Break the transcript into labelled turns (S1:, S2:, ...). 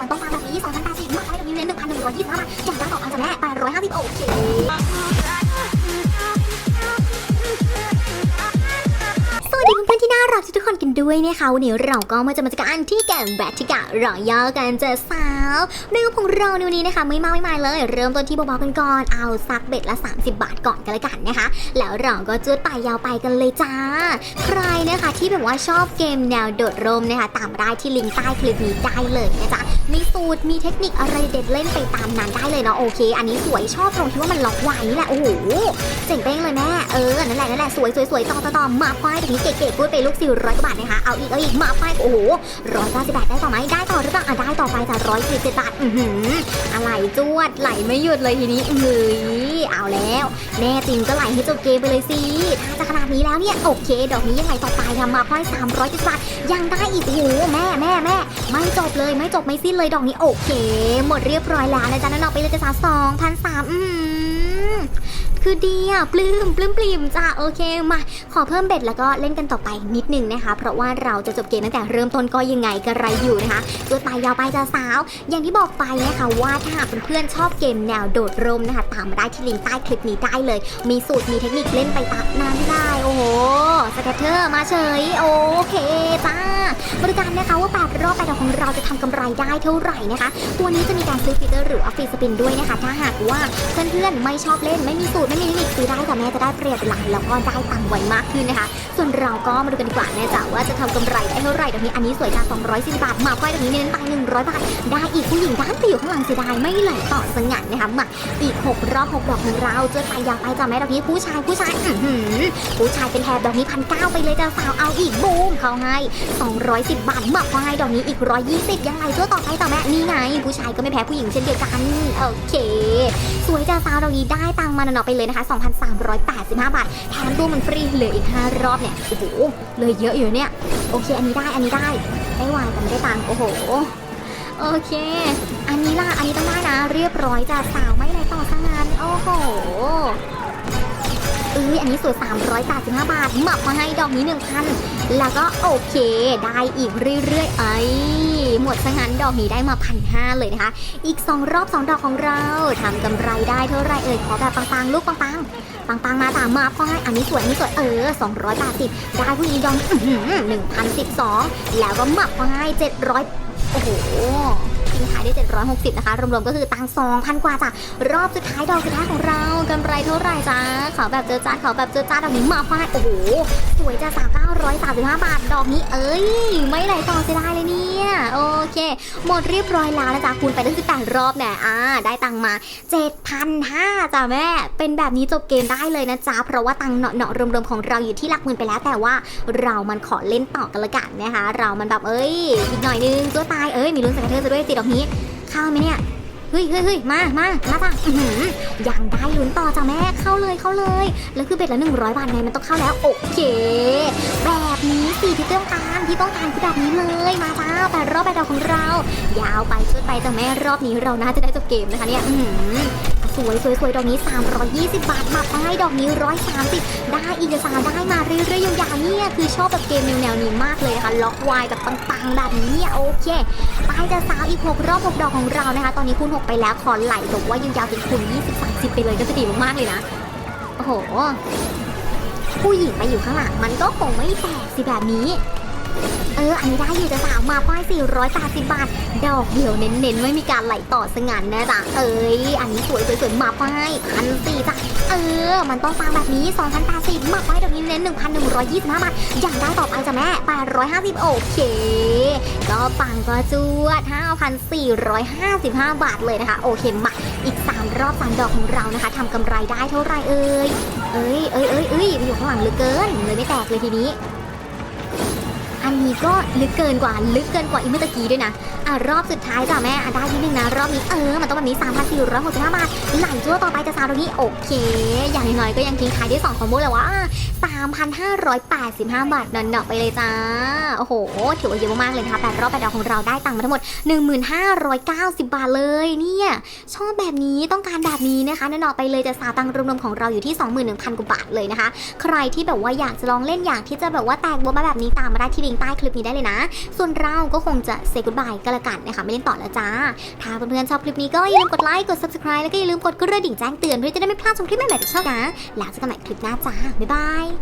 S1: มันต้องมาแบบนี้สองพันแปดสิบมาไปแบบนี้เลยหนึ่งพันหนึ่งร้อยยี่สิบห้าบาทจ่างได้ต่อไปจ้ะแม่แปดร้อยห้าสิบโอเค รักทุกคนกันด้วยนะคะวันนี้เราก็มาจะมาจัดการที่แกมแบททิกะรอยอกันเจอสาวเรื่องของเราในวันนี้นะคะไม่มากไม่มาเลย เริ่มต้นที่เบาๆกันก่อนเอาซักเบ็ดละ 30 บาทก่อนกันเลยกันนะคะ แล้วเราก็จุดไปยาวไปกันเลยจ้า ใครนะคะที่แบบว่าชอบเกมแนวโดดร่มนะคะ ตามได้ที่ลิงก์ใต้คลิปนี้ได้เลยนะจ๊ะมีสูตรมีเทคนิคอะไรเด็ดเล่นไปตามนั้นได้เลยเนาะโอเค อันนี้สวยชอบตรงที่ว่ามันล็อกไว้นี่แหละโอ้โหเจ๋งเป้งเลยแม่เออนั่นแหละนั่นแหละสวยสวยสวยต่อต่อต่อมาควายแบบนี้เก๋ๆพูดไปลูกสี่ร้อยกว่าบาทนะคะ เอาอีก เอาอีก มาควายโอ้โหร้อยเก้าสิบบาทได้ต่อไหม ได้ต่อหรือเปล่าอะได้ต่อไปจ้ะร้อยสี่สิบบาท อือหืออะไรจวดไหลไม่หยุดเลยทีนี้เฮ้ยเอาแล้ว แน่จริงก็ไหลให้จบเกมไปเลยสิ ถ้าจะขนาดนี้แล้วเนี่ย โอเค ดอกนี้ยังไงต่อไปทำมาควายสามร้อยเจ็ดสิบาท ยังได้อีก โอ้โห แม่แม่แม่ไม่จบเลยไม่จบไม่สิ้นเลยดอกนี้ โอเค หมดเรียบร้อยแล้วนะจ๊ะนั่นเอาไปเลยจะสาสองพันสามอือหือ คือดีอะปลื้มปลื้มปลิ่มจ้ะโอเคมาขอเพิ่มเบ็ดแล้วก็เล่นกันต่อไปนิดนึงนะคะ เพราะว่าเราจะจบเกมตั้งแต่เริ่มต้นก็ยังไงกระไรอยู่นะคะตัวไปยยาวไปจ้าสาว อย่างที่บอกไปนะคะว่าถ้าหากเพื่อนๆชอบเกมแนวโดดร่มนะคะตามมาได้ที่ลิงก์ใต้คลิปนี้ได้เลย มีสูตรมีเทคนิคเล่นไปตามนั้นได้โอ้โหสเก็ตเตอร์มาเฉยโอเค บริการนะคะว่าแปดรอบแปดอกของเราจะทำกำไรได้เท่าไหร่นะคะ ตัวนี้จะมีการซื้อฟีเจอร์หรือออฟฟิศสปินด้วยนะคะ ถ้าหากว่าเพื่อนๆไม่ชอบเล่นไม่มีสูตรไม่มีนิคซื้ อได้แม่จะได้เปรียบหลังแล้วก็ได้ตังค์ไวมากขึ้นนะคะ ส่วนเราก็มาดูกันดีกว่าแม่จ๋าว่าจะทำกำไรได้เท่าไหร่ตรงนี้อันนี้สวยจัง240บาทมาควายตรงนี้เน้นไป100 บาท ได้อีกผู้หญิงด้านไปอยู่ข้างหลังเสียดายไม่ไหลต่อสงัดนะคะมาอีก 6 รอบ 6 ดอกของเราเจอไปยาวไปจ้าแม่ดอกนี้ผู้ชายผู้ชายอือผู้ชายเป็นแถบดอกนี้พันเก้าไปเลยจ้าสาวเอาอีกบูมเขาให้210 บาทมาควายดอกนี้อีก 120 ยังไงตัวต่อไปต่อแม่นี่ไง ผู้ชายก็ไม่แพ้ผู้หญิงเช่นเดียวกันโอเค สวยจ้าสาวเรานี้ได้ตังค์มาหนอๆไปเลยนะคะ385 บาท แถมตัวมันฟรีเหลืออีก 5 รอบเนี่ย โอ้โห เลยเยอะอยู่เนี่ย โอเค อันนี้ได้ อันนี้ได้ ได้วางแต่ไม่ได้ตังค์ โอ้โห โอเค อันนี้ล่ะ อันนี้ต้องได้นะ เรียบร้อยจ้ะสาวไม่ไหนต่อซะงั้น โอ้โห อ้ยอันนี้สวย385 บาทหมักมาให้ดอกนี้ 1,000 แล้วก็โอเค ได้อีกเรื่อยๆไอ้ยหมดซะงั้นดอกนี้ได้มาพันห้าเลยนะคะ อีก 2 รอบ 2 ดอกของเราทำกำไรได้เท่าไรเอ่ยขอแบบปังๆ ลูกปังๆ ปังๆ มาตามมาพ่อให้อันนี้สวยอันนี้สวยเออ280 ได้ผู้หญิงดองหนึ่งพันสิบสองแล้วก็หมักพ่อให้700 โอ้โห ทิ้งท้ายได้ 760 นะคะ รวมๆก็คือตัง2,000กว่าจ้ะรอบสุดท้ายดอกสุดท้ายของเรากำไรเท่าไหร่จ้าขอแบบเจอจ้าขอแบบเจอจ้าดอกนี้มาพ่อให้โอ้โหสวยจ้า3,935บาทดอกนี้เอ้ย ไม่ไหลต่อเสียดายเลยเนี่ยโอเค หมดเรียบร้อยแล้วนะจ๊ะคูณไปตั้ง18รอบเนี่ยอ่าได้ตังค์มา7,500จ้ะแม่ เป็นแบบนี้จบเกมได้เลยนะจ๊ะเพราะว่าตังค์เนาะๆรวมๆของเราอยู่ที่หลักหมื่นไปแล้วแต่ว่าเรามันขอเล่นต่อกันละกันนะคะ เรามันแบบเอ้ยอีกหน่อยนึงตัวตายเอ้ยมีลุ้นสักกระเทอซะด้วยติดอกนี้ เข้าไหมเนี่ย เฮ้ยเฮ้ยเฮ้ยมามามาจ้ะยังได้ลุ้นต่อจ้ะแม่เข้าเลยเข้าเลย แล้วคือเบ็ดละ100บาทไงมันต้องเข้าแล้วโอเค แบบนี้สิที่ต้องการที่ต้องการคือแบบนี้เลยมาจ้าแปดรอบแปดดอกของเรา ยาวไปช่วยไปจ้ะแม่รอบนี้เราน่าจะได้จบเกมนะคะเนี่ยสวยสวยสวยดอกนี้ 320 บาทมาไปดอกนี้ 130 ได้อีกสามได้มาเรื่อยๆยาวๆเนี่ยคือชอบแบบเกมแนวๆนี้มากเลยนะคะล็อกวายแบบปังๆแบบนี้เนี่ยโอเคไปจะสาวอีก 6 รอบ 6 ดอกของเรานะคะ ตอนนี้คูณกไปแล้วขอไหลบอกว่ายาวๆเป็นคูณ20 30 ไปเลยก็จะดีมากๆเลยนะ โอ้โห ผู้หญิงไปอยู่ข้างหลังมันก็คงไม่แตกสิแบบนี้ เออ อันนี้ได้อยู่จะสาวมาป้าย480 บาท ดอกเดียวเน้นๆ ไม่มีการไหลต่อสงันนะจ๊ะ เอ้ย อันนี้สวยสวยๆมาป้ายพันสี่จ้ะ เออ มันต้องฟังแบบนี้2,080มาป้ายดอกนี้เน้น1,125 บาท อย่างได้ต่อไปจ้ะแม่ 850 โอเค ก็ปังก็จวด 5,455 บาทเลยนะคะ โอเคมาอีก 3 รอบ3ดอกของเรานะคะทำกำไรได้เท่าไรเอ่ยเอ้ยเอ้ยเอ้ยเอ้ยอยู่ข้างหลังเหลือเกินเลยไม่แตกเลยทีนี้ อันนี้ก็ลึกเกินกว่าลึกเกินกว่าอีเมื่อตะกี้ด้วยนะอะรอบสุดท้ายจ้ะแม่อะได้ที่หนึ่งนะ รอบนี้เออมันต้องแบบนี้3,465บาทไหลจั่วต่อไปจะสาวตรงนี้โอเค อย่างน้อยก็ยังทิ้งท้ายได้วย2คอมโบและว่า3,585 บาทนอนๆไปเลยจ้าโอ้โหถือว่าเยอะมากเลยนะคะแปดรอบแปดดาวของเราได้ตังค์มาทั้งหมด 1590 บาทเลยเนี่ยชอบแบบนี้ต้องการแบบนี้นะคะนอนๆไปเลยจะสาตังค์รวมๆของเราอยู่ที่ 21,000กว่าบาทเลยนะคะ ใครที่แบบว่าอยากจะลองเล่นอยากที่จะแบบว่าแตกบัวมาแบบนี้ตามมาได้ที่ลิงก์ใต้คลิปนี้ได้เลยนะ ส่วนเราก็คงจะเซกุดบายก็แล้วกันนะคะไม่เล่นต่อแล้วจ้า ถ้าเพื่อนๆชอบคลิปนี้ก็อย่าลืมกดไลค์กด subscribe แล้วก็อย่าลืมกดกระดิ่งแจ้งเตือนเพื่อจะได้ไม่พลาดชมคลิปใหม่ๆจากช่องนะแล้วเจอกันใหม่คลิปหน้าจ้าบ๊ายบาย